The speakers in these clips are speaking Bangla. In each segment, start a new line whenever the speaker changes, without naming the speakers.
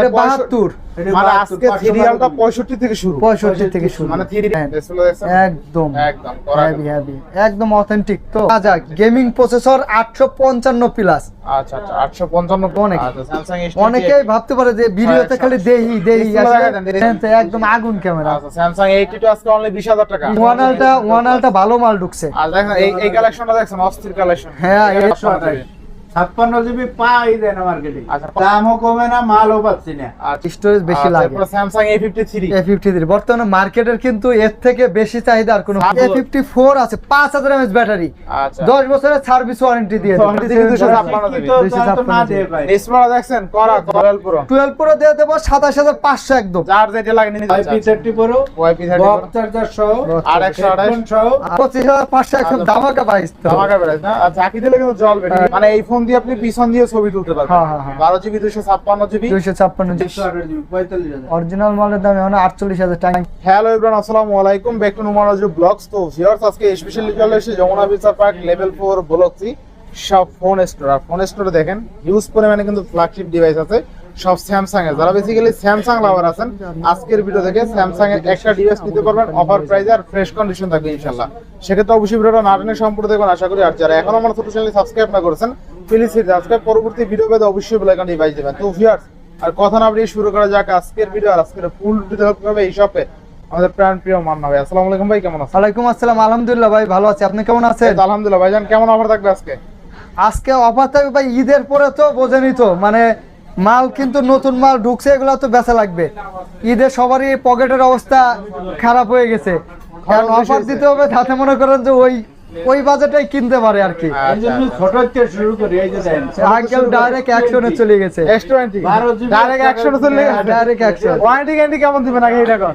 এটা বাহাত্তর।
মানে আজকে সিরিয়ালটা 65 থেকে শুরু।
পঁয়ষট্টি থেকে শুরু।
মানে 3
হ্যাঁ,
ডিসপ্লে দেখছেন
একদম।
একদম করা
হ্যাভি হ্যাভি একদম অথেন্টিক তো আচ্ছা গেমিং প্রসেসর আটশো পঞ্চান্ন প্লাস
আচ্ছা আচ্ছা 855
অনেক।
আচ্ছা
অনেকেই ভাবতে পারে যে ভিডিওতে খালি দেহি দেহি। হ্যাঁ, একদম আগুন ক্যামেরা
আচ্ছা স্যামসাং 82 আজকে অনলি 20000 টাকা।
ওয়ানালটা ওয়ানালটা ভালো মাল ঢুকছে।
আর দেখেন এই এই কালেকশনটা দেখছেন অস্থির কালেকশন
হ্যাঁ, এই
ছাপ্পান্ন জিবি পাই দেয় না মার্কেটে
আচ্ছা।
দামও কমে না মালও পাচ্ছি না।
স্টোরেজ বেশি লাগে।
স্যামসাং A53
এ ফিফটি থ্রি বর্তমানে মার্কেটের কিন্তু এর থেকে বেশি চাহিদা আর কোনো এ ফিফটি ফোর আছে পাঁচ হাজার এমএচ ব্যাটারি
আচ্ছা।
দশ বছরের সার্ভিস ওয়ারেন্টি দিয়ে
দেখছেন করা
টুয়েলভ প্রো দিয়ে দেবো সাতাশ হাজার পাঁচশো একদম।
যার যেটা লাগে
থার্টি প্রো
ওয়াইপি
বক্স চার্জার সহ
আর একশো আঠাশ
সহ।
পঁচিশ হাজার পাঁচশো একদম ধামাকা
ধামাকা বেড়ায় না? দিলে কিন্তু জ্বলবে মানে এই ফোন দিয়ে আপনি পিছন দিয়ে ছবি তুলতে পারবেন।
হ্যাঁ, হ্যাঁ, হ্যাঁ।
বারো জিবি দুশো ছাপ্পান্ন জিবি।
দুইশো ছাপ্পান্ন
জিবি। হাজার।
অরিজিনাল মালের দাম এখন আটচল্লিশ হাজার টাকা।
হ্যালো ইব্রান আসসালামু আলাইকুম। ব্যাক টু নুমারাজু ব্লগস তো ভিউয়ার্স আজকে স্পেশালি চলে এসেছে যমুনা বিচার পার্ক লেভেল ফোর সব ফোন স্টোর আর ফোন স্টোরে দেখেন হিউজ পরিমাণে কিন্তু ফ্ল্যাগশিপ ডিভাইস আছে। সব স্যামসাং এর। যারা বেসিক্যালি স্যামসাং লাভার আছেন আজকের ভিডিও থেকে স্যামসাং এর একটা ডিভাইস নিতে পারবেন অফার প্রাইসে আর ফ্রেশ কন্ডিশন থাকবে ইনশাআল্লাহ। সেক্ষেত্রে অবশ্যই ভিডিওটা না টেনে সম্পূর্ণ দেখবেন আশা করি। আর যারা এখনও আমার ছোট চ্যানেল সাবস্ক্রাইব না করেছেন পরবর্তী ভিডিও পেতে অবশ্যই বেল আইকন ডিভাইস দেবেন। তো ভিউয়ার্স আর কথা না বাড়িয়ে শুরু করা যাক আজকের ভিডিও আর আজকের ফুল করবে এই শপে আমাদের প্রাণ প্রিয় মান্না ভাই আসসালামু আলাইকুম ভাই কেমন আছেন?
ওয়ালাইকুম আসসালাম আলহামদুলিল্লাহ ভাই ভালো আছি। আপনি কেমন আছেন?
আলহামদুলিল্লাহ ভাইজান কেমন অফার থাকবে আজকে?
আজকে অফার থাকবে ভাই ঈদের পরে তো বোঝেনি তো মানে মাল কিন্তু নতুন মাল ঢুকছে এগুলো তো বেচা লাগবে। ঈদে সবারই পকেটের অবস্থা খারাপ হয়ে গেছে। কারণ অফার দিতে হবে তাতে মনে করেন যে ওই ওই বাজেটাই কিনতে পারে আর কি।
ছোট থেকে শুরু করি এই যে দেন
আঙ্কেল ডাইরেক্ট অ্যাকশনে চলে গেছে।
S20 ডাইরেক্ট অ্যাকশন চলে গেছে
ডাইরেক্ট অ্যাকশন
ওয়ারেন্টি গ্যারান্টি কেমন দিবেন আগে এটা কর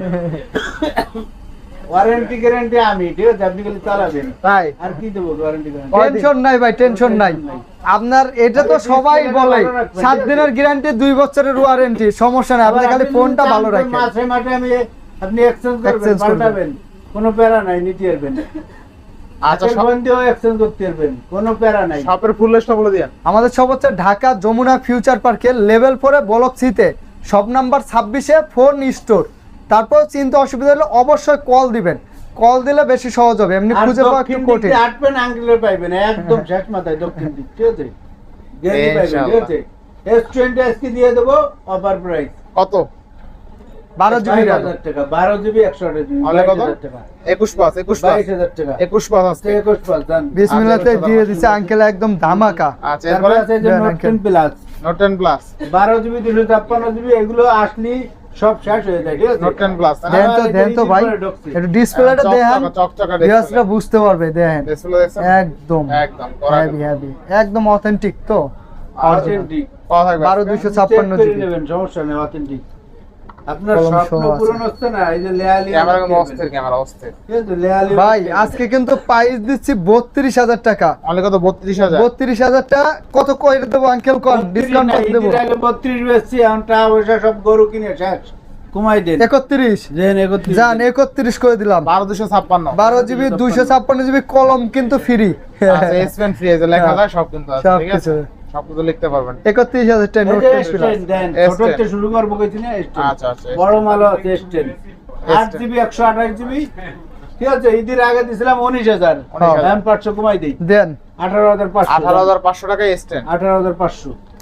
ওয়ারেন্টি গ্যারান্টি আমি ঠিক আছে? আপনি খালি চালাবেন।
তাই?
আর কি দেবো ওয়ারেন্টি গ্যারান্টি
টেনশন নাই ভাই টেনশন নাই। আপনার এটা তো সবাই বলে সাত দিনের গ্যারান্টি দুই বছরের ওয়ারেন্টি সমস্যা নাই। আপনি খালি ফোনটা ভালো রাখেন।
মাসে মাসে আমি আপনি এক্সচেঞ্জ করবেন। পাল্টাবেন। কোনো প্যারা নাই নিতে পারবেন
আচ্ছা
এক্সচেঞ্জ করতে পারবেন কোনো প্যারা নাই।
শপের ফুল লিস্টটা বলে দিন
আমাদের সব হচ্ছে ঢাকা যমুনা ফিউচার পার্কে লেভেল ফোরে ব্লক সিতে সব নাম্বার ছাব্বিশে ফোন স্টোর তারপর চিন্তা অসুবিধা হলে অবশ্যই কল দিবেন। কল দিলে বেশি সহজ হবে এমনি খুঁজে পাওয়া একটু কঠিন।
আটবেন আঙ্গুলে পাইবেন একদম শেষ মাথায় দক্ষিণ দিক ঠিক আছে? গেলি পাইবেন ঠিক আছে? এস টোয়েন্টি এসকি দিয়ে দেবো অফার প্রাইস
কত?
বারো জিবি
টাকা বারো জিবি একশো আঠাশ জিবি
তাহলে কত?
বাইশ হাজার টাকা।
21 পাস 21
বাইশ হাজার টাকা।
21 পাস আজকে।
একুশ পাঁচ
বিসমিল্লাতে
আচ্ছা,
দিয়ে দিছে আঙ্কেল একদম ধামাকা।
আচ্ছা এরপরে?
আছে যে
note
ten plus
note 10 plus
বারো জিবি দুশো ছাপ্পান্ন জিবি এগুলো আসলি সব শেষ হয়ে যায় ঠিক আছে?
নোট 10 প্লাস
দেন তো দেন তো ভাই। একটু ডিসপ্লেটা দেখেন ভিউয়ার্সরা বুঝতে পারবে দেখেন একদম।
একদম
হ্যাভি হ্যাভি একদম অথেন্টিক তো।
অথেন্টিক
বারো? দুশো ছাপ্পান্ন জিবি।
নেবেন সমস্যা নেই অথেন্টিক আপনার স্বপ্ন পূরণ হচ্ছে না এই যে লেয়ালি
ক্যামেরা অস্থির ক্যামেরা অস্থির
লেয়ালি
ভাই আজকে কিন্তু প্রাইস দিচ্ছি বত্রিশ হাজার টাকা।
অনলি কত? 32000
বত্রিশ হাজার টাকা কত করে দেবো আঙ্কেল কন ডিসকাউন্ট কত দেবো?
বত্রিশ বেচছি এখন টাকা পয়সা সব গরু কিনে শেষ। কমাই দেন।
একত্রিশ?
দেন একত্রিশ।
যান একত্রিশ করে দিলাম।
12256
বারো জিবি দুইশো ছাপ্পান্ন জিবি কলম কিন্তু ফ্রি
আচ্ছা ফ্রি আছে লেখা যায় সব কিন্তু আছে ঠিক আছে?
কিছু।
সব কিছু লিখতে পারবেন
টাকা নোট
দেন। ছোট থেকে শুরু করব কইছি না
আচ্ছা আচ্ছা
বড় মাল আছে স্ট্যান্ড আট
S10
জিবি একশো আঠাশ জিবি ঠিক আছে ঈদের আগে দিছিলাম
19,000
এখন পাঁচশো কমাই দিই।
দেন।
আঠারো হাজার পাঁচশো।
18500 টাকা এসটেন
আঠারো হাজার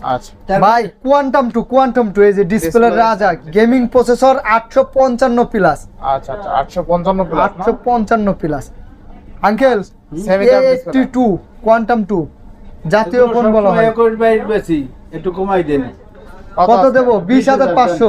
আচ্ছা।
ভাই কোয়ান্টাম টু কোয়ান্টাম টু এই যে ডিসপ্লে রাজা গেমিং প্রসেসর আটশো পঞ্চান্ন প্লাস
আচ্ছা আচ্ছা 855 প্লাস
আটশো পঞ্চান্ন
plus
uncle two quantum two জাতীয় ফোন বলা হয়?
একুশ বাইশ বেশি একটু কমাই দেন।
কত দেবো? বিশ হাজার পাঁচশো।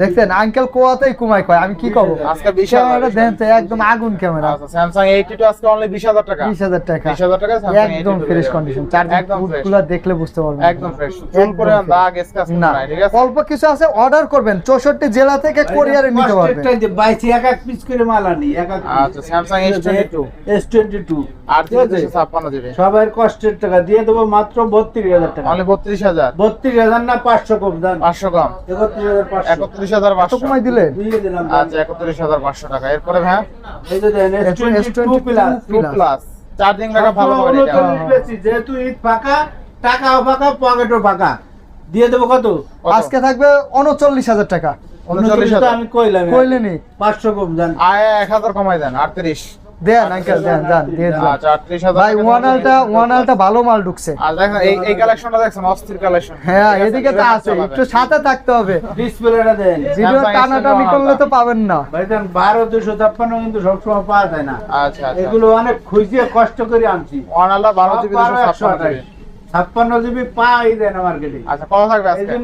দেখছেন আঙ্কেল কোয়াতেই কুমাই কয় আমি কি করব
আজকে 20000
ক্যামেরাটা দেন তো একদম আগুন ক্যামেরা।
আচ্ছা স্যামসাং 82 আজকে অনলি 20000 টাকা।
বিশ হাজার টাকা।
20000 টাকা
একদম ফ্রেশ কন্ডিশন
যাবেন।
একদমগুলা দেখলে বুঝতে পারবেন।
একদম ফ্রেশ চুল পরে দাগ স্ক্র্যাচ
না
ঠিক আছে?
অল্প কিছু আছে অর্ডার করবেন। চৌষট্টি জেলা থেকে কোরিয়ারে নিতে পারবেন।
বাইশি এক এক পিস করে মাল আনি এক এক
আচ্ছা, Samsung S22
S twenty two
আর 256 জিবি
সবাই কষ্টের টাকা। দিয়ে দেবো মাত্র বত্রিশ হাজার টাকা।
অনলি 32000
বত্রিশ হাজার না পাঁচশো কম দান
500 কম।
একত্রিশ হাজার পাঁচশো।
31500
কমাই দিলেন?
আচ্ছা 31500 টাকা। এরপরে ভাই
এই যে then S twenty two
S22
plus plus charging রাখা ভালো হবে
যেহেতু ঈদ ফাঁকা টাকাও ফাঁকা পকেটও ফাঁকা। দিয়ে দেবো কত?
আজকে থাকবে উনচল্লিশ হাজার টাকা।
উনচল্লিশ
আমি কইলাম।
কইলেনি।
পাঁচশো কম জান।
আয় এক হাজার কমাই দেন আটত্রিশ।
দেন আঙ্কেল দেন দেন দিয়ে দিলাম।
আচ্ছা আটত্রিশ হাজার
ভাই ওয়ানালটা ওয়ানালটা ভালো মাল ঢুকছে।
আর দেখেন এই এই কালেকশনটা দেখছেন অস্থির কালেকশন
হ্যাঁ এদিকে তো আছে একটু সাথে থাকতে হবে।
ডিসপ্লেটা দেন।
ভিডিও টানাটানি করলে তো পাবেন না।
ভাই দেন বারো দুশো ছাপ্পান্ন কিন্তু সবসময় পাওয়া যায় না।
আচ্ছা আচ্ছা।
এগুলো অনেক খুঁজিয়ে কষ্ট করে আনছি।
ওয়ানালটা ছাপ্পান্ন জিবি।
পাই দেয় না মার্কেটে
আচ্ছা কত থাকবে আজকে?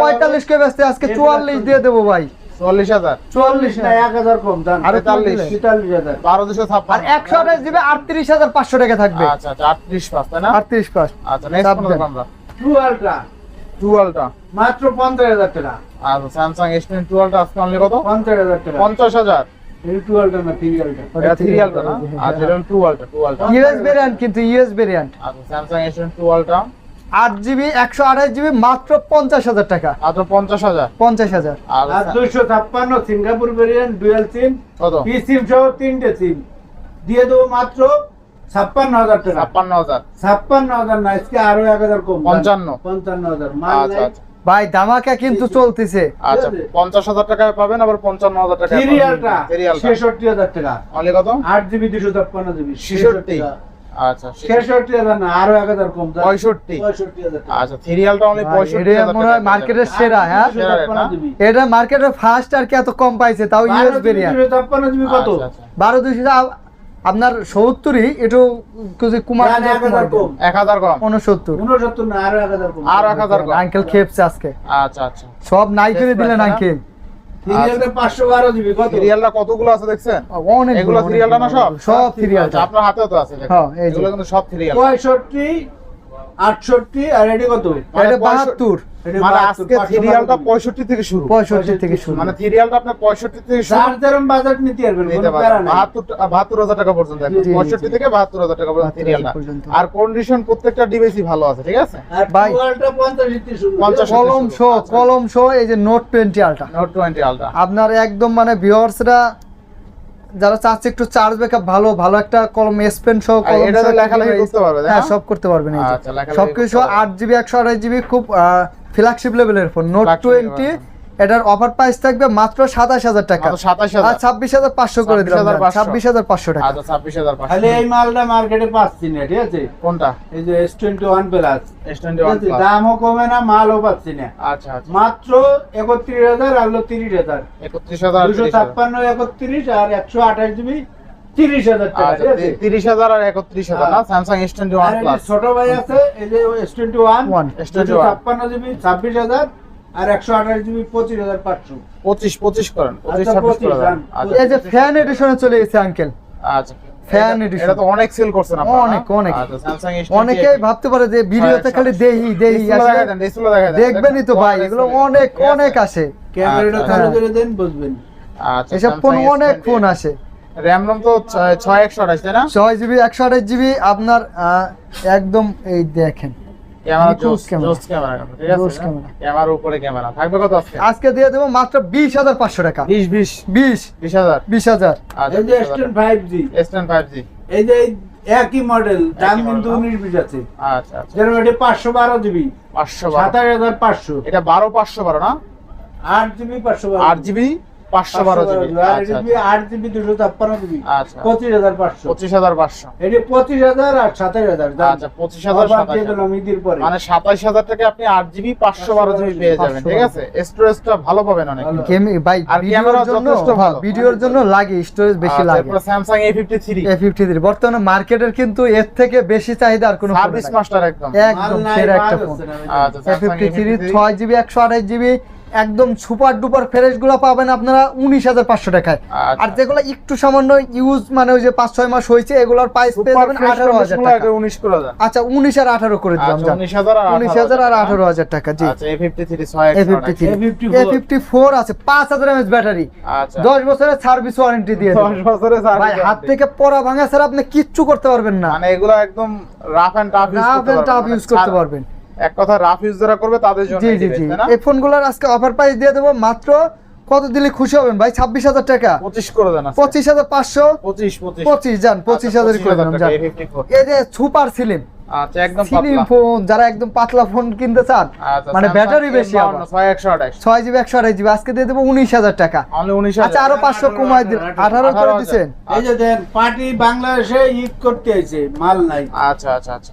পঁয়তাল্লিশ কে ব্যস্ত আজকে চুয়াল্লিশ দিয়ে দেবো ভাই।
চল্লিশ হাজার।
চল্লিশ না এক হাজার কম দান
আরও
তেতাল্লিশ।
হাজার।
বারো দুশো ছাপ্পান্ন
একশো আঠাশ দিবে আটত্রিশ হাজার পাঁচশো টাকা থাকবে।
আচ্ছা আচ্ছা আটত্রিশ পাঁচ তাই না?
আটত্রিশ পাঁচ।
আচ্ছা নেক্সট
চাপ
কোন
দেন।
আমরা।
টুয়েলভটা।
টুয়েলভটা।
মাত্র পঞ্চাশ হাজার টাকা।
আচ্ছা স্যামসাং এস টেন টুয়েলভটা আজকে অনলি কত?
পঞ্চাশ হাজার টাকা।
হাজার।
কিন্তু ইউএস ভেরিয়েন্ট
আচ্ছা স্যামসাং এস টেন টুয়েলভটা
আট জিবি একশো আঠাশ জিবি মাত্র পঞ্চাশ হাজার টাকা।
মাত্র পঞ্চাশ হাজার?
পঞ্চাশ হাজার।
আর
দুইশো ছাপ্পান্ন সিঙ্গাপুর ভেরিয়েন্ট ডুয়েল সিম
কত?
পি সিম সহ তিনটে সিম দিয়ে দেবো মাত্র ছাপ্পান্ন হাজার টাকা।
ছাপ্পান্ন হাজার।
ছাপ্পান্ন হাজার না আজকে আরও এক হাজার কম।
পঞ্চান্ন।
পঞ্চান্ন হাজার। মাল
আচ্ছা আচ্ছা।
ভাই ধামাকা কিন্তু চলতেছে।
আচ্ছা পঞ্চাশ হাজার টাকায় পাবেন আবার পঞ্চান্ন হাজার টাকা
সিরিয়ালটা
সিরিয়ালটা
ছেষট্টি হাজার টাকা।
অনেক কত?
আট জিবি দুশো ছাপ্পান্ন জিবি
ছেষট্টি। আচ্ছা
না আরও কম।
আচ্ছা সিরিয়ালটা অনলি
এটা মনে হয় মার্কেটের সেরা, হ্যাঁ? এটা মার্কেটে ফার্স্ট আর কি এত কম পাইছে তাও ইউএস ভেরিয়েন্ট
কত?
আচ্ছা, আচ্ছা।
আপনার সত্তরই একটু কিছু কুমার
এক হাজার কম।
উনসত্তর
উনসত্তর না আরও এক হাজার
আরও এক হাজার
আঙ্কেল খেপছে আজকে।
আচ্ছা আচ্ছা।
সব নাই করে দিলেন? আঙ্কেল
সিরিয়ালটা পাঁচশো বারো জিবি
কতগুলো আছে দেখছেন?
অনেক
এগুলো সিরিয়ালটা না সব?
সব সিরিয়াল।
আচ্ছা, আপনার হাতেও তো আছে দেখুন।
হ্যাঁ,
এগুলো কিন্তু সব সিরিয়াল।
পঁয়ষট্টি আটষট্টি আর এটি কত?
মানে
এটা
পঁয়ষট্টি-
বাহাত্তর।
মানে আজকে
512
সিরিয়ালটা পঁয়ষট্টি থেকে শুরু।
পঁয়ষট্টি থেকে শুরু।
মানে সিরিয়ালটা আপনার পঁয়ষট্টি থেকে শুরু।
নিতে পারবেন।
বাহাত্তর বাহাত্তর হাজার টাকা পর্যন্ত পঁয়ষট্টি থেকে বাহাত্তর হাজার টাকা পর্যন্ত
72
সিরিয়ালটা আর কন্ডিশন প্রত্যেকটা ডিভাইসই ভালো আছে ঠিক আছে?
ভাই।
পঞ্চাশ ইতি শুরু।
পঞ্চাশ।
কলম শো কলম শো এই যে note twenty ultra
note twenty ultra
আপনার একদম মানে ভিউয়ার্সরা যারা চাচ্ছে একটু চার্জ ব্যাকআপ ভালো ভালো একটা কলম এস পেন সহ কলম এটা
লেখালেখি করতে পারবে,
হ্যাঁ সব করতে পারবেন এই।
আচ্ছা,
সবকিছু। আট জিবি একশো আঠাশ জিবি খুব ফ্ল্যাগশিপ লেভেলের phone note
Flagship
twenty
level,
এটার অফার প্রাইস থাকবে মাত্র সাতাশ হাজার টাকা। আর ছাব্বিশ হাজার পাঁচশো করে দিলাম ছাব্বিশ হাজার পাঁচশো। টাকা।
আচ্ছা ছাব্বিশ হাজার
খালি এই মালটা মার্কেটে পাচ্ছি না ঠিক আছে?
কোনটা?
এই যে S twenty one plus
S twenty one
দামও কমে না মালও পাচ্ছি না।
আচ্ছা আচ্ছা।
মাত্র একত্রিশ হাজার আর হলো তিরিশ হাজার।
একত্রিশ হাজার
দুশো ছাপ্পান্ন একত্রিশ আর একশো আঠাশ জিবি তিরিশ হাজার টাকা
আচ্ছা
আছে?
তিরিশ হাজার আর একত্রিশ হাজার না। স্যামসাং এস টোয়েন্টি ওয়ান
ছোট ভাই আছে এই যে এস টোয়েন্টি ওয়ান
One,
দুশো
S21
ছাপ্পান্ন জিবি ছাব্বিশ হাজার আর একশো আঠাশ জিবি পঁচিশ হাজার পাঁচশো।
পঁচিশ পঁচিশ করেন পঁচিশ
আচ্ছা,
ছাব্বিশ করে
25
দেন।
ডান।
আচ্ছা।
এই যে ফ্যান এডিশনে চলে গেছে আঙ্কেল
আচ্ছা। এটা-
edition।
এটা তো অনেক সেল করছেন আপনারা না?
অনেক, অনেক।
আচ্ছা স্যামসাং
অনেকেই ভাবতে পারে যে ভিডিওতে খালি দেহি দেহি আসলে দেখবেনই তো ভাই এগুলো অনেক অনেক আসে।
ক্যামেরাটা
আচ্ছা,
চালু
হ্যাঁ।
করে দেন বুঝবেন
আচ্ছা
এসব ফোন অনেক ফোন আসে।
র্যাম রম তো ছয়- একশো আঠাশ তাই না?
ছয় জিবি একশো আঠাশ জিবি আপনার আহ, একদম এই দেখেন।
আজকে?
আজকে দিয়ে দেবো মাত্র বিশ হাজার পাঁচশো টাকা।
বিশ বিশ।
বিশ।
বিশ হাজার?
বিশ হাজার।
আচ্ছা
এই যে S five G
S ten five G
এই যে এই একই মডেল দাম কিন্তু উনিশ বিশ আছে।
আচ্ছা আচ্ছা।
যেরকম এটি পাঁচশো বারো জিবি
পাঁচশো
সাতাশ হাজার পাঁচশো।
এটা বারো পাঁচশো বারো না?
আট জিবি পাঁচশো
আট জিবি পাঁচশো বারো জিবি। আচ্ছা আচ্ছা।
আট জিবি দুশো ছাপ্পান্ন জিবি।
আচ্ছা।
পঁচিশ হাজার পাঁচশো।
পঁচিশ হাজার পাঁচশো।
এটি পঁচিশ হাজার আর সাতাশ হাজার
আচ্ছা পঁচিশ হাজার
অফার
সাতাশ
দিয়ে দিলাম ঈদের পরে।
মানে সাতাশ হাজার টাকা আপনি আট জিবি পাঁচশো বারো জিবি পেয়ে যাবেন ঠিক আছে? স্টোরেজটা ভালো পাবেন অনেক।
ভাই
আর
ভিডিওর
ক্যামেরা
জন্য
যথেষ্ট ভালো।
ভিডিওর জন্য লাগে স্টোরেজ বেশি লাগে।
Samsung A fifty three
A fifty three বর্তমানে মার্কেটের কিন্তু এর থেকে বেশি চাহিদা আর কোনো
সার্ভিস মাস্টার একদম।
একদম সেরা একটা ফোন।
আচ্ছা
এ ফিফটি থ্রি ছয় জিবি একশো আঠাশ জিবি একদম সুপার ডুপার ফ্রেশগুলো পাবেন আপনারা উনিশ হাজার পাঁচশো টাকায়।
আচ্ছা।
আর যেগুলো একটু সামান্য ইউজ মানে ওই যে পাঁচ ছয় মাস হয়েছে এগুলোর প্রাইস পেয়ে যাবেন আঠারো হাজার টাকা।
উনিশ করে
আচ্ছা উনিশ আর আঠারো করে দিলাম
আচ্ছা উনিশ হাজার আর
আঠারো হাজার টাকা। জি।
A fifty three
A fifty three
A54
A fifty four আছে পাঁচ হাজার এমএচ ব্যাটারি
আচ্ছা।
দশ বছরের সার্ভিস ওয়ারেন্টি দিয়ে
দশ বছরে
ভাই হাত থেকে পড়া ভাঙা ছাড়া আপনি কিচ্ছু করতে পারবেন না।
মানে এগুলো একদম
rough
and
tough rough
tough
use করতে পারবেন।
এক কথা রাফ ইউজ যারা করবে তাদের জন্য
জি জি। জি এই ফোনগুলোর আজকে অফার প্রাইস দিয়ে দেবো মাত্র কত দিলে খুশি হবেন ভাই? ছাব্বিশ হাজার টাকা।
পঁচিশ করে দেন আজকে।
পঁচিশ হাজার পাঁচশো।
পঁচিশ পঁচিশ।
পঁচিশ যান পঁচিশ
আচ্ছা,
হাজার করে
A54
এই যে সুপার সিলিম
আচ্ছা একদম
স্লিম ফোন যারা একদম পাতলা ফোন কিনতে চান
আচ্ছা
মানে ব্যাটারি বেশি
M52,
আবার।
ছয় একশো আঠাশ।
ছয় জিবি একশো আড়াই জিবি আজকে দিয়ে দেবো উনিশ হাজার টাকা।
উনিশ
আচ্ছা আরও পাঁচশো কমাই দিন। আঠারো করে
18,000
দিচ্ছেন
এই যে দেন পার্টি বাংলাদেশে ঈদ করতে আইছে মাল নাই।
আচ্ছা আচ্ছা আচ্ছা।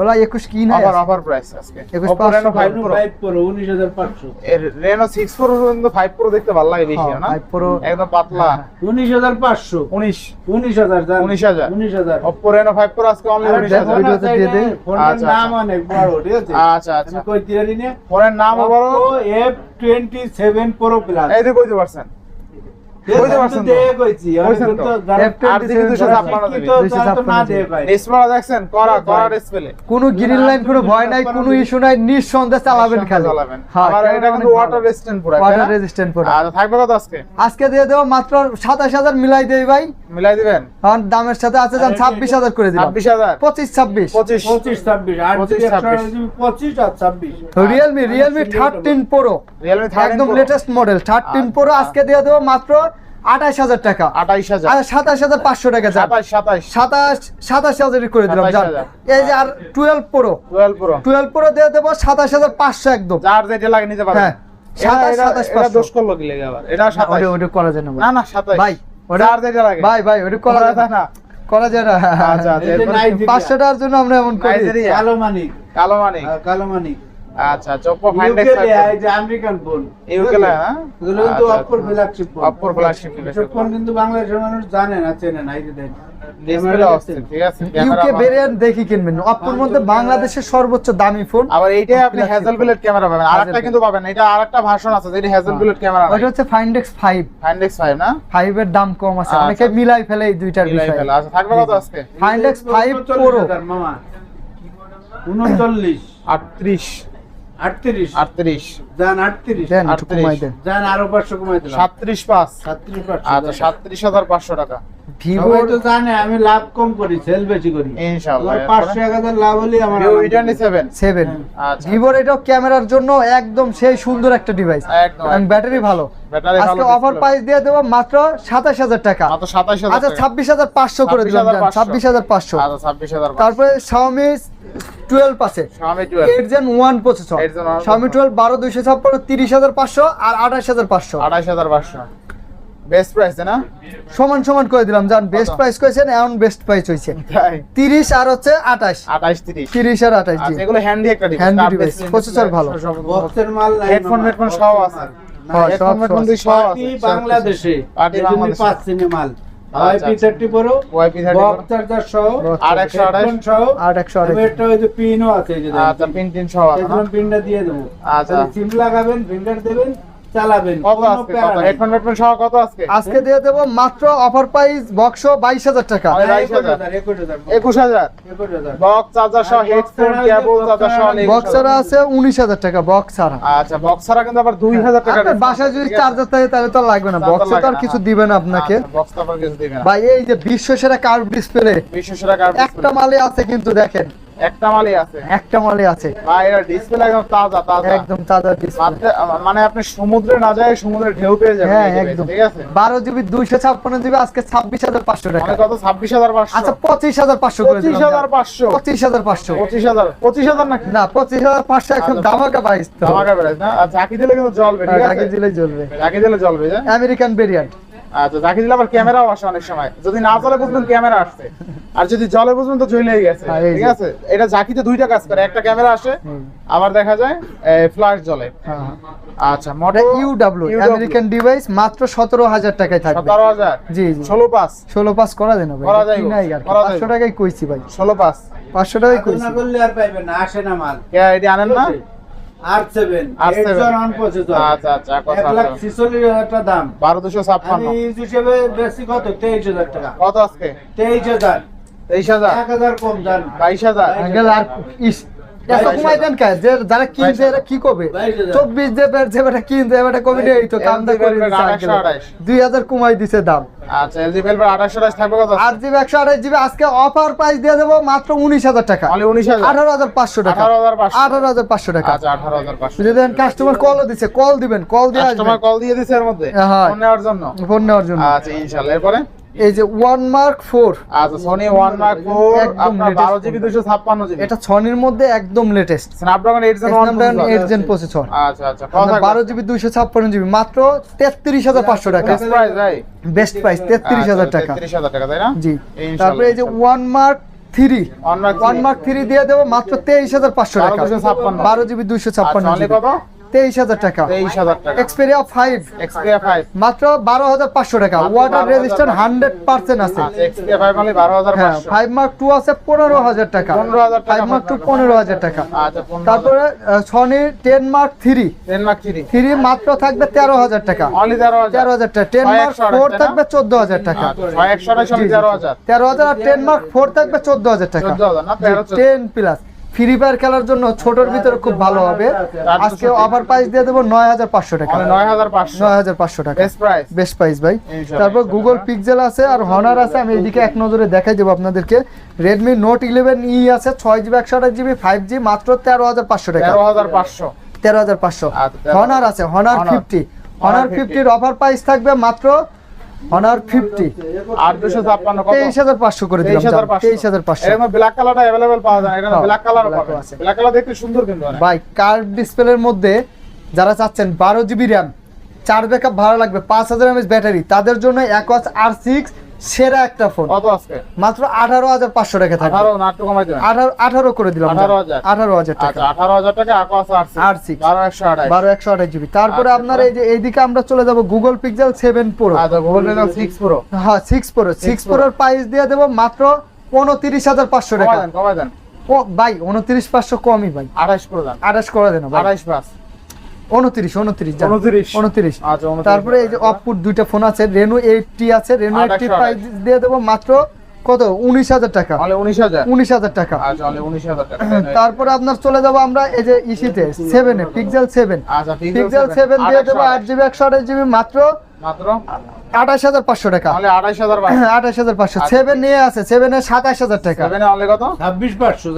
ওলা 21 কি না
প্রাইস আজকে। 21
5
প্রো
5 প্রো 19500
এর রেনো 6 প্রো পর্যন্ত 5 প্রো দেখতে ভালো লাগে বেশি না?
5 প্রো
একদম পাতলা।
19500 19
19000
19000 19000
অপো রেনো 5 প্রো আজকে অনলি
19000
ভিডিওতে দিয়ে
ফোনের
আচ্ছা,
নাম
আচ্ছা।
অনেক বড় ঠিক আছে?
আচ্ছা আচ্ছা।
কই দিয়ে দিনে
ফোনের নাম বড়
F27 Pro Plus
এই দেখো কইতে পারছেন।
কোনো গ্রিন লাইন কোনো ভয় নাই কোনো ইস্যু নাই নিঃসন্দেহে চালাবেন খালি।
চালাবেন। আমার
ক্যামেরা
এটা কিন্তু
অনেক
ওয়াটার রেজিস্ট্যান্ট পুরো
ওয়াটার রেজিস্ট্যান্ট পুরো।
আর থাকবে কত আজকে?
আজকে দিয়ে দেবো মাত্র সাতাশ হাজার মিলাই দেই ভাই।
মিলাই দিবেন?
কারণ দামের সাথে আছে যান ছাব্বিশ হাজার করে
ছাব্বিশ হাজার?
পঁচিশ ছাব্বিশ।
পঁচিশ।
ছাব্বিশ। আর ছাব্বিশ।
Realme Realme thirteen pro
Realme
একদম লেটেস্ট মডেল থার্টিন প্রো আজকে দিয়ে দেবো মাত্র আঠাশ হাজার টাকা।
আঠাইশ হাজার।
সাতাশ হাজার পাঁচশো টাকা
সাতাশ সাতাশ
হাজার করে দিলাম এই যে আর twelve pro.
Twelve pro.
Twelve pro দিয়ে দেবো সাতাশ হাজার পাঁচশো একদম।
যার যেটা লাগে নিতে পারেন
হ্যাঁ। সাতাশ, সাতাশ, পাঁচশো।
দোষ করল কি লেগে আবার? এটা সাতাশ
ওটা করা যায় না।
না না সাতাশ
ভাই ওটা
যার যেটা লাগে।
ভাই ভাই ওটা করা যায় না। করা যায় না
আচ্ছা আচ্ছা।
পাঁচশো টাকার জন্য আমরা এমন করি।
কালো মানিক।
কালো মানিক।
হ্যাঁ, কালো মানিক।
আচ্ছা আচ্ছা ওপো ফাইন্ড
লে, এই যে আমেরিকান ফোন
হ্যাঁ?
এগুলো কিন্তু
আচ্ছা,
অপর
আচ্ছা।
ফ্ল্যাগশিপ ফোন
অপর flagship ফোন।
কিন্তু বাংলাদেশের মানুষ জানে না চেনে না এই যে দেখেন
ডিসপ্লে অস্থির ঠিক আছে ক্যামেরা
ইউকে ভেরিয়েন্ট দেখি কিনবেন অপর মধ্যে বাংলাদেশের সর্বোচ্চ দামি ফোন
আবার এইটাই আপনি হ্যাজেল বিলেট ক্যামেরা পাবেন আরেকটা কিন্তু পাবেন এটা আরেকটা ভার্সন আছে যেটা হ্যাজেল বিলেট ক্যামেরা
ওটা হচ্ছে ফাইন্ডেক্স ফাইভ
ফাইন্ডেক্স 5 না?
ফাইভ এর দাম কম আছে
আচ্ছা,
অনেকে
আচ্ছা।
মিলাই ফেলে এই দুইটার
মিলাই ফেলা। আচ্ছা থাকবে কত আজকে?
ফাইন্ডেক্স ফাইভ
উনচল্লিশ
প্রো
হাজার, মামা। উনচল্লিশ।
38
আটত্রিশ।
38
যান আটত্রিশ।
দেন একটু
38
কমাই দেন।
যান আরও পাঁচশো কমাই দিলাম।
37 পাঁচ।
সাতত্রিশ পাঁচশো।
আচ্ছা 37500 টাকা।
ভিভো
তো জানে আমি লাভ কম করি সেল বেশি করি।
ইনশাআল্লাহ
আমার পাঁচশো এক হাজার লাভ হলে আমার
ভিভো
আনন্দ।
V27 আচ্ছা।
ভিভোর এটাও ক্যামেরার জন্য একদম সেই সুন্দর একটা ডিভাইস
একদম
ব্যাটারি ভালো।
ব্যাটারি ভালো
আজকে অফার প্রাইস দিয়ে দেবো মাত্র সাতাশ হাজার টাকা।
মাত্র 27000
আচ্ছা
টাকা।
ছাব্বিশ হাজার পাঁচশো করে দিলাম
26,500
ছাব্বিশ হাজার পাঁচশো।
আচ্ছা 26500
তারপরে শাওমি টুয়েলভ আছে।
Xiaomi 12
eight Gen one processor
Eight Gen one
Xiaomi twelve বারো দুইশো ছাপ্পান্ন তিরিশ হাজার পাঁচশো আর আঠাশ হাজার পাঁচশো।
28500 বেস্ট প্রাইস না?
সমান সমান করে দিলাম যান বেস্ট প্রাইস করেছেন এমন বেস্ট প্রাইস
তাই?
তিরিশ আর হচ্ছে আঠাশ।
28 30
তিরিশ আর আঠাশ জি।
আচ্ছা এগুলো হ্যান্ডি একটা ডিভাইস
Handy device, processor ভালো।
বক্সের মাল
হেডফোন হেডফোন সব আছে।
না,
হ্যাঁ,
হেডফোন
সব
হেডফোন
আছে।
সব
পার্টি
আছে।
বাংলাদেশে
পার্টি বাংলাদেশে।
পাচ্ছি না মাল।
আচ্ছা,
ওয়াইপি থার্টি প্রো
ওয়াইপি
বক্স চার্জার সহ
আর একশো আঠাশ।
হেডফোন সহ।
আর একশো আঠাশ।
এবং একটা ওই যে পিনও আছে এই যে
আচ্ছা পিন টিন সব আছে না?
পিনটা দিয়ে দেবো।
আচ্ছা।
সিম লাগাবেন দেবেন চালাবেন
কত
কোনো
আজকে?
প্যারা
কত
নাই।
হেডফোন হেডফোন সহ কত আজকে?
আজকে দিয়ে দেবো মাত্র অফার প্রাইস বক্স বাইশ হাজার টাকা।
আমি- 22,000
21,000,
21000
21,000।
বক্স চার্জার সহ হেডফোন কেবল চার্জার সহ
বক্স ছাড়া আছে উনিশ হাজার টাকা বক্স ছাড়া।
আচ্ছা বক্স ছাড়া কিন্তু আবার 2000 টাকা
বাসায় যদি চার্জার থাকে তাহলে তো আর লাগবে না। বক্সে তো আর কিছু। দিবে না। আপনাকে ভাই এই যে বিশ্ব সেরা কার্ভ ডিসপ্লে
200 টাকা
একটা মালে আছে কিন্তু দেখেন।
একটা মালই আছে।
একটা মালে আছে।
ভাই এর ডিসপ্লে একদম তাজা তাজা।
একদম তাজা ডিসপ্লে
মানে আপনি সমুদ্রে না যায় সমুদ্রে ঢেউ পেয়ে যাবেন
হ্যাঁ একদম।
ঠিক আছে?
বারো জিবি দুইশো ছাপ্পান্ন জিবি আজকে ছাব্বিশ হাজার পাঁচশো টাকা।
মানে কত? 26500
আচ্ছা পঁচিশ হাজার পাঁচশো করে দিলাম।
25500
পঁচিশ। হাজার পাঁচশো।
25000 25000 নাকি?
না পঁচিশ হাজার পাঁচশো এখন
আচ্ছা,
দামাকা প্রাইস
ধামাকা প্রাইস না? আর ঝাঁকি দিলে কিন্তু জ্বলবে ঠিক
আগে
আছে?
দিলেই জ্বলবে।
ঝাঁকি দিলে জ্বলবে
আমেরিকান ভেরিয়েন্ট
আচ্ছা ঝাঁকি দিলে আবার ক্যামেরাও আসে অনেক সময়। যদি না জ্বলে বুঝবেন ক্যামেরা আসছে। আর যদি জলে বুঝবেন তো জ্বলেই গেছে।
হ্যাঁ,
ঠিক আছে? এটা ঝাঁকিতে দুইটা কাজ করে। একটা ক্যামেরা আসে আবার দেখা যায় ফ্ল্যাশ জ্বলে।
হ্যাঁ
আচ্ছা মোটো
ইউডাব্লিউ আমেরিকান ডিভাইস মাত্র সতেরো হাজার টাকায় থাকবে।
সতেরো হাজার?
জি জি।
ষোলো পাঁচ?
ষোলো পাস করা দেন ভাই
করা যাইবো।
পাঁচশো টাকায় কইছি ভাই।
ষোলো পাঁচ?
পাঁচশো টাকায় কইছি
না করলে আর পাইবেন না আসে না মাল।
কে এটি আনেন না?
আর সেভেন
R7
অন
আচ্ছা আচ্ছা
এক
কথা
হাজার টাকা দাম।
বারো দুশো ছাপ্পান্ন
হিসেবে বেশি কত? তেইশ হাজার টাকা।
কত আজকে?
তেইশ হাজার।
তেইশ হাজার।
এক হাজার কম দাম।
বাইশ হাজার।
আর ইস এত কমাই দেন কাজ যে যারা কিনছে এরা কি করবে? চব্বিশ যে যে বেটা কিনছে এবারে কমে নিয়ে তো কাম করে দিছে
আড়াইশো,
আঙ্কেল।
আড়াইশ।
দুই হাজার কমাই দিছে দাম।
আচ্ছা এলজি ভেলভেট আঠাশশো টাকা থাকবে কত?
আট জিবি একশো আঠাশ জিবি আজকে অফার প্রাইস দিয়ে দেবো মাত্র উনিশ হাজার টাকা।
উনিশ
আঠারো হাজার পাঁচশো টাকা। আঠারো হাজার পাঁচশো। টাকা।
আচ্ছা আঠারো হাজার পাঁচশো।
দেন কাস্টমার কলও দিছে কল দিবেন কল দিয়ে
কাস্টমার কল দিয়ে দিছে এর মধ্যে?
হ্যাঁ।
ফোন নেওয়ার জন্য?
ফোন নেওয়ার জন্য।
আচ্ছা ইনশাল্লাহ। এরপরে?
এই যে ওয়ান মার্ক ফোর
আচ্ছা সোনি ওয়ান মার্ক ফোর আপনার বারো জিবি দুশো ছাপ্পান্ন জিবি
এটা মধ্যে একদম latest
Snapdragon eight Gen one
eight Gen processor
আচ্ছা আচ্ছা
বারো জিবি দুইশো ছাপ্পান্ন জিবি মাত্র তেত্রিশ হাজার পাঁচশো টাকা।
বেস্ট প্রাইস
বেস্ট প্রাইস তেত্রিশ হাজার টাকা।
টাকা তাই না?
জি। তারপরে এই যে one
mark three
one mark three দিয়ে দেবো মাত্র তেইশ হাজার পাঁচশো টাকা।
12,256
বারো জিবি দুইশো ছাপ্পান্ন তেইশ হাজার টাকা।
তেইশ হাজার টাকা।
এক্সপেরিয়া ফাইভ মাত্র বারো হাজার পাঁচশো টাকা। ওয়াটার
12,500
রেজিস্ট্যান্ট হান্ড্রেড পার্সেন্ট আছে।
ফাইভ মানে বারো হাজার
হ্যাঁ ফাইভ মার্ক টু আছে পনেরো হাজার টাকা।
15,000 টাকা
ফাইভ মার্ক টু পনেরো হাজার টাকা।
আচ্ছা
তারপরে Sony ten mark three
ten mark three
three মাত্র থাকবে তেরো হাজার টাকা।
তেরো হাজার।
টাকা টেন মার্ক ফোর থাকবে চোদ্দ হাজার টাকা।
আচ্ছা, তেরো হাজার।
আর টেন মার্ক ফোর থাকবে চোদ্দ হাজার টাকা।
14,000 না? 13,000
টেন প্লাস ফ্রি ফায়ার খেলার জন্য ছোটর ভিতরে খুব ভালো হবে। আজকে অফার প্রাইস দিয়ে দেবো নয় হাজার পাঁচশো টাকা।
মানে নয় হাজার পাঁচশো।
টাকা।
বেস্ট প্রাইস
ভাই। তারপর গুগল পিক্সেল আছে আর হনার আছে। আমি এইদিকে এক নজরে দেখাই দেবো আপনাদেরকে। রেডমি নোট ইলেভেন ই আছে ছয় জিবি একশো আঠাশ জিবি ফাইভ জি মাত্র তেরো হাজার পাঁচশো টাকা।
তেরো হাজার পাঁচশো।
তেরো হাজার পাঁচশো।
আচ্ছা,
হনার আছে হনার। ফিফটি হনার
50
ফিফটির অফার প্রাইস থাকবে মাত্র করে দিলাম
ব্ল্যাক কালারটা পাওয়া যায় এখানে
হ্যাঁ,
ব্ল্যাক কালার
black আছে।
ব্ল্যাক কালার দেখতে সুন্দর কিন্তু
ভাই কার ডিসপ্লের মধ্যে যারা চাচ্ছেন বারো জিবি র্যাম চার ব্যাকআপ ভাড়া লাগবে পাঁচ হাজার এমএস ব্যাটারি তাদের জন্য একওয়াচ আর সিক্স সেরা একটা ফোন।
কত আজকে?
মাত্র আঠারো হাজার পাঁচশো টাকা থাকবে।
আঠারো না একটু কমাই
করে দিলাম।
18,000
আঠারো হাজার টাকা।
আচ্ছা আঠারো হাজার টাকা আকোয়াস আটশো
R6
বারো একশো আঠাশ।
বারো একশো আঠাশ জিবি। তারপরে
আচ্ছা,
আপনার এই যে এইদিকে আমরা চলে যাব গুগল পিক্সেল সেভেন প্রো
আচ্ছা গুগল প্রো
হ্যাঁ সিক্স প্রো সিক্স। প্রোর প্রাইস দিয়ে দেবো মাত্র উনত্রিশ হাজার পাঁচশো
কমাই
টাকা
দেন কমাই দেন।
ও ভাই উনত্রিশ পাঁচশো কমই ভাই।
আঠাশ প্রো দেন।
আঠাশ করে দেন ভাই।
পাঁচ।
উনত্রিশ উনত্রিশ যান।
29
উনত্রিশ।
আচ্ছা উনত্রিশ।
তারপরে এই যে অপপুট দুইটা ফোন আছে রেনো আছে রেনো প্রাইস দিয়ে দেব মাত্র কত? উনিশ হাজার টাকা।
উনিশ হাজার।
টাকা।
আচ্ছা টাকা।
তারপরে আপনার চলে যাব আমরা এই যে ইসিতে সেভেনে পিক্সেল সেভেন
আচ্ছা
পিক্সেল সেভেন দিয়ে দেবো আট জিবি একশো আঠাশ জিবি মাত্র আঠাশ হাজার পাঁচশো টাকা।
আঠাশ হাজার
আঠাশ হাজার পাঁচশো।
আচ্ছা।
সেভেন নিয়ে আছে সেভেনের সাতাশ হাজার টাকা।
সেভেনে
ছাব্বিশ পাঁচশো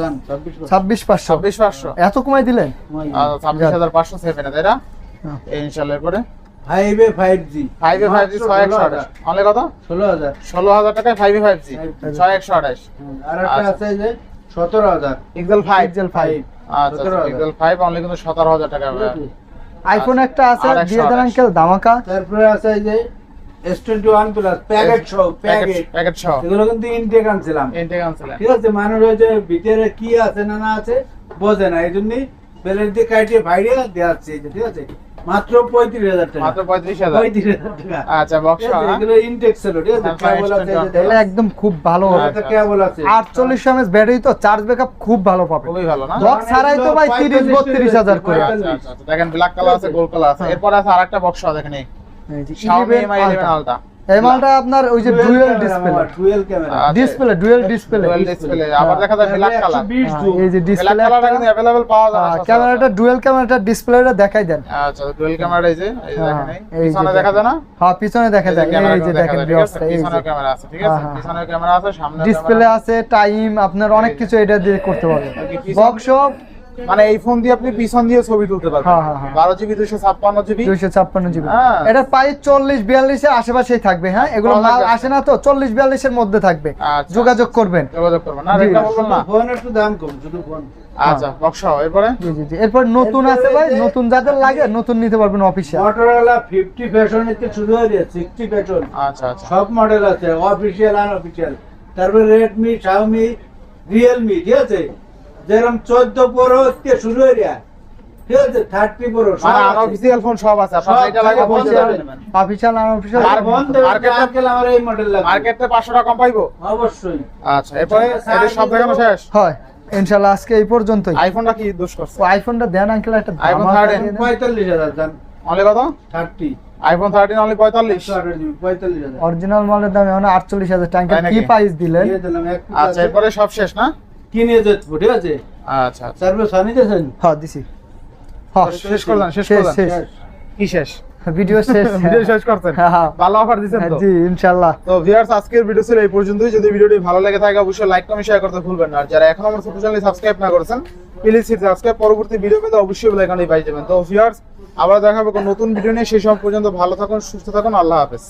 ছাব্বিশ পাঁচশো।
ছাব্বিশ পাঁচশো। এত কমাই দিলেন?
আচ্ছা, ছাব্বিশ হাজার পাঁচশো সেভেনে তাই না?
হ্যাঁ।
ইনশাল্লাহ করে।
Five five
G five five G ছয় একশো আঠাশ। অনলি কত?
ষোলো হাজার।
ষোলো হাজার টাকায় ফাইভ ফাইভ জি ছয় একশো আঠাশ।
আর একটা
আচ্ছা।
আছে যে সতেরো হাজার।
পিক্সেল ফাইভ
পিক্সেল ফাইভ
আচ্ছা
17,000
পিক্সেল ফাইভ অনলি কিন্তু সতেরো হাজার টাকা
আইফোন একটা আছে দিয়ে দেন আঙ্কেল ধামাকা।
তারপরে আছে এই যে S twenty one plus packet সহ প্যাকেট
প্যাকেট সহ
এগুলো কিন্তু ইনটেক আনছিলাম।
ইনটেক আনছিলাম।
ঠিক আছে মানুষ হয়েছে ভিতরে কি আছে না না আছে বোঝে না এই জন্যই বেলের দিয়ে কাটিয়ে বাইরে দেওয়া হচ্ছে যে, ঠিক আছে? মাত্র পঁয়ত্রিশ হাজার টাকা।
মাত্র পঁয়ত্রিশ হাজার।
পঁয়ত্রিশ হাজার টাকা।
আচ্ছা বক্স
এগুলো ইনটেক ছিল ঠিক আছে?
হ্যাঁ,
কেবল আছে এই যে
তাহলে
দেখেন,
একদম খুব ভালো হবে
এটা কেবল আছে।
আটচল্লিশ এমএস ব্যাটারি তো চার্জ ব্যাকআপ খুব ভালো পাবে।
খুবই ভালো না?
বক্স ছাড়াই তো ভাই তিরিশ বত্রিশ হাজার করে।
হ্যাঁ।
আচ্ছা আচ্ছা আচ্ছা। দেখেন ব্ল্যাক কালার আছে গোল্ড কালার আছে। এরপর আছে আরেকটা বক্স দেখেন এই।
এই যে
Xiaomi
11
Mi 11
Ultra।
Ultra
এই মালটা আপনার ওই যে ডুয়েল ডিসপ্লে
ডুয়েল ক্যামেরা
আচ্ছা।
Display dual display
dual display আবার দেখা যায় ব্ল্যাক কালার
এই যে
ব্ল্যাক
ডিসপ্লে
কালারটা কিন্তু अवेलेबल পাওয়া যায় না
ক্যামেরাটা ডুয়েল ক্যামেরাটা ডিসপ্লেটা দেখাই দেন
আচ্ছা ডুয়াল ক্যামেরা এই যে এই যে
হ্যাঁ,
দেখেন
এই
এই
যে
পিছনে দেখা
দেখেন।
যায় না
হ্যাঁ পিছনে দেখা যায়
ক্যামেরা
এই যে দেখেন
ঠিক আছে
ব্যবস্থা এই
পিছনে
যে
ক্যামেরা আছে ঠিক আছে
হ্যাঁ, হ্যাঁ।
পিছনে ক্যামেরা আছে সামনে
ডিসপ্লে আছে টাইম আপনার অনেক কিছু এটা দিয়ে করতে পারবেন
পিছন-
বক্স
মানে এই ফোন দিয়ে আপনি পিছন দিয়ে ছবি তুলতে পারবেন।
হ্যাঁ, হ্যাঁ, হ্যাঁ।
বারো জিবি দুশো ছাপ্পান্ন জিবি।
দুইশো ছাপ্পান্ন জিবি। এটা প্রায় চল্লিশ বিয়াল্লিশের আশেপাশেই থাকবে হ্যাঁ? এগুলো মাল আসে না তো? চল্লিশ বিয়াল্লিশের মধ্যে থাকবে।
আচ্ছা।
যোগাযোগ করবেন।
যোগাযোগ করবেন। না
জি।
বলবেন না।
ফোন একটু দাম কম শুধু ফোন।
আচ্ছা বক্স এরপরে?
জি জি জি। এরপর নতুন আছে ভাই? নতুন যাদের লাগে নতুন নিতে পারবেন অফিসিয়াল
মোটরোলা ফিফটি ফ্যাশন এতে শুরু হয়ে সিক্সটি ফ্যাশন
আচ্ছা আচ্ছা।
সব মডেল আছে অফিসিয়াল আনঅফিসিয়াল তারপরে রেডমি শাওমি রিয়েলমি ঠিক আছে? যেরকম চোদ্দ প্রো শুরু হয়ে যায়। ঠিক আছে থার্টি প্রো
মানে ফোন সব আছে আপনার
সব
লাগে
থাকে,
বলতে
বলতে
পারবেন
পারবেন।
অফিসিয়াল
আর-
বন্ধ
মার্কেট
আমার এই মডেল লাগবে।
মার্কেটে পাঁচশো টাকা কম পাইবো?
অবশ্যই।
আচ্ছা এরপরে এদের সব দেখানো শেষ?
হয় ইনশাআল্লাহ আজকে এই পর্যন্তই।
আইফোনটা কি দোষ করছে?
আইফোনটা দেন আঙ্কেল একটা
iPhone
ধামাকা
13
পঁয়তাল্লিশ হাজার দাম
অনলি কত?
থার্টি
আইফোন থার্টিন অনলি পঁয়তাল্লিশ?
পঁয়তাল্লিশ হাজার।
অরিজিনাল মালের দাম এখন আটচল্লিশ হাজার টাকা।
তাই
কি
নাকি?
প্রাইস দিলেন
আচ্ছা এরপরে সব শেষ না?
কিনে যেত ঠিক আছে?
আচ্ছা আচ্ছা।
সার্ভিস আনি দিয়েছেন
হ্যাঁ দিছি। হ্যাঁ।
শেষ করলেন শেষ
শেষ,
কি শেষ?
ভিডিও শেষ
ভিডিও শেষ করছেন?
হ্যাঁ, হ্যাঁ।
ভালো অফার দিচ্ছেন তো?
জি ইনশাল্লাহ
তো ভিউয়ার্স আজকের ভিডিও ছিল এই পর্যন্তই। যদি ভিডিওটি ভালো লেগে থাকে অবশ্যই লাইক কমেন্ট শেয়ার করতে ভুলবেন না। আর যারা এখন আমার ছোট চ্যানেল সাবস্ক্রাইব না করেছেন প্লিজ সাবস্ক্রাইব পরবর্তী ভিডিও পেতে অবশ্যই বেল আইকনটি পাই যাবেন। তো ভিউয়ার্স আবার দেখা হবে নতুন ভিডিও নিয়ে। সেই সময় পর্যন্ত ভালো থাকুন সুস্থ থাকুন। আল্লাহ হাফেজ।